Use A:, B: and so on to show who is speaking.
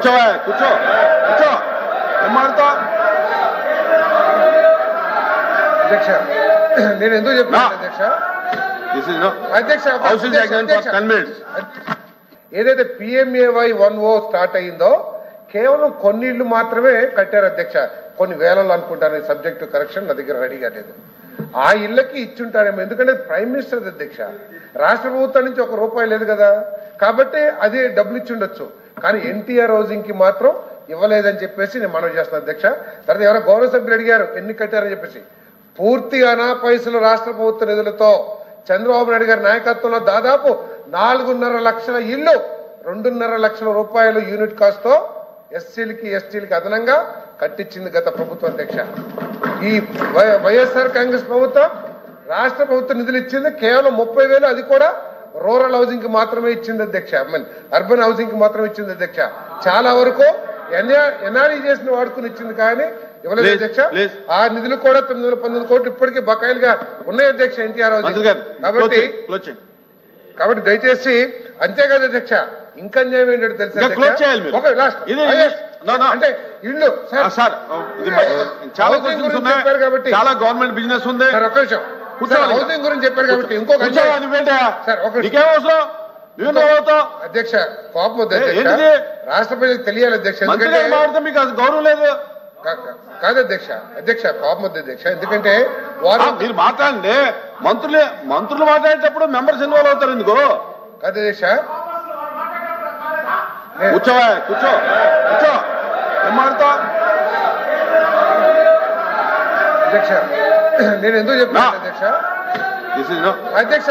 A: కూర్చోవా కూర్చో కూర్చో. ఏం మాడతావు?
B: అధ్యక్ష నేను ఎందుకు. అధ్యక్ష? అధ్యక్ష ఏదైతే పిఎంఏవై వన్ ఓ స్టార్ట్ అయ్యిందో కేవలం కొన్ని ఇళ్ళు మాత్రమే కట్టారు అధ్యక్ష. కొన్ని వేలలో అనుకుంటాను సబ్జెక్టు కరెక్షన్ నా దగ్గర రెడీగా లేదు. ఆ ఇళ్ళకి ఇచ్చుంటారేమో ఎందుకంటే ప్రైమ్ మినిస్టర్ అధ్యక్ష రాష్ట్ర ప్రభుత్వం నుంచి ఒక రూపాయి లేదు కదా. కాబట్టి అది డబ్బులు ఇచ్చి ఉండొచ్చు. కానీ ఎన్టీఆర్ హౌసింగ్కి మాత్రం ఇవ్వలేదని చెప్పేసి నేను మనవి చేస్తాను అధ్యక్ష. తర్వాత ఎవరో గౌరవ సభ్యులు అడిగారు ఎన్ని కట్టారని చెప్పేసి. పూర్తిగా పైసలు రాష్ట్ర ప్రభుత్వ నిధులతో చంద్రబాబు నాయుడు గారి నాయకత్వంలో దాదాపు నాలుగున్నర లక్షల ఇల్లు రెండున్నర లక్షల రూపాయలు యూనిట్ కాస్ట్తో ఎస్సీలకి ఎస్టీలకి అదనంగా కట్టించింది గత ప్రభుత్వం అధ్యక్ష. ఈ వై- వైఎస్ఆర్ కాంగ్రెస్ ప్రభుత్వం రాష్ట్ర ప్రభుత్వం నిధులు ఇచ్చింది కేవలం ముప్పై వేలు అది కూడా రూరల్ హౌసింగ్కి మాత్రమే ఇచ్చింది అధ్యక్ష. మీన్ అర్బన్ హౌసింగ్కి మాత్రమే ఇచ్చింది అధ్యక్ష. చాలా వరకు ఎన్ఆర్ఈ చేసిన వాడుకుని ఇచ్చింది కానీ ఇవ్వలేదు అధ్యక్ష. ఆ నిధులు కూడా తొమ్మిది వందల పంతొమ్మిది కోట్లు ఇప్పటికీ బకాయిలుగా ఉన్నాయి అధ్యక్ష ఎన్టీఆర్ కాబట్టి కాబట్టి దయచేసి అంతేకాదు అధ్యక్ష ఇంకా అన్యాయం ఏంటంటే తెలుసా. ఒక. అంటే ఇల్లు సార్.
A: చాలా గవర్నమెంట్ బిజినెస్ ఉంది.
B: ఒక్క నిమిషం. హౌసింగ్ గురించి చెప్పారు కాబట్టి
A: అవుతావు
B: అధ్యక్ష. కోపం? రాష్ట్ర ప్రజలకు తెలియాలి అధ్యక్ష
A: మీకు అది గౌరవం లేదు.
B: కాదు అధ్యక్ష అధ్యక్ష కోపం వద్దు అధ్యక్ష ఎందుకంటే వారు
A: మీరు మాట్లాడండి. మంత్రులు మంత్రులు మాట్లాడేటప్పుడు మెంబర్స్ ఇన్వాల్వ్ అవుతారు ఎందుకు?
B: కాదు అధ్యక్ష.
A: కూర్చోవా కూర్చో. కూర్చో. ఏం మాడతావు
B: అధ్యక్ష నేను ఎందుకు
A: చెప్పాను
B: అధ్యక్ష? అధ్యక్ష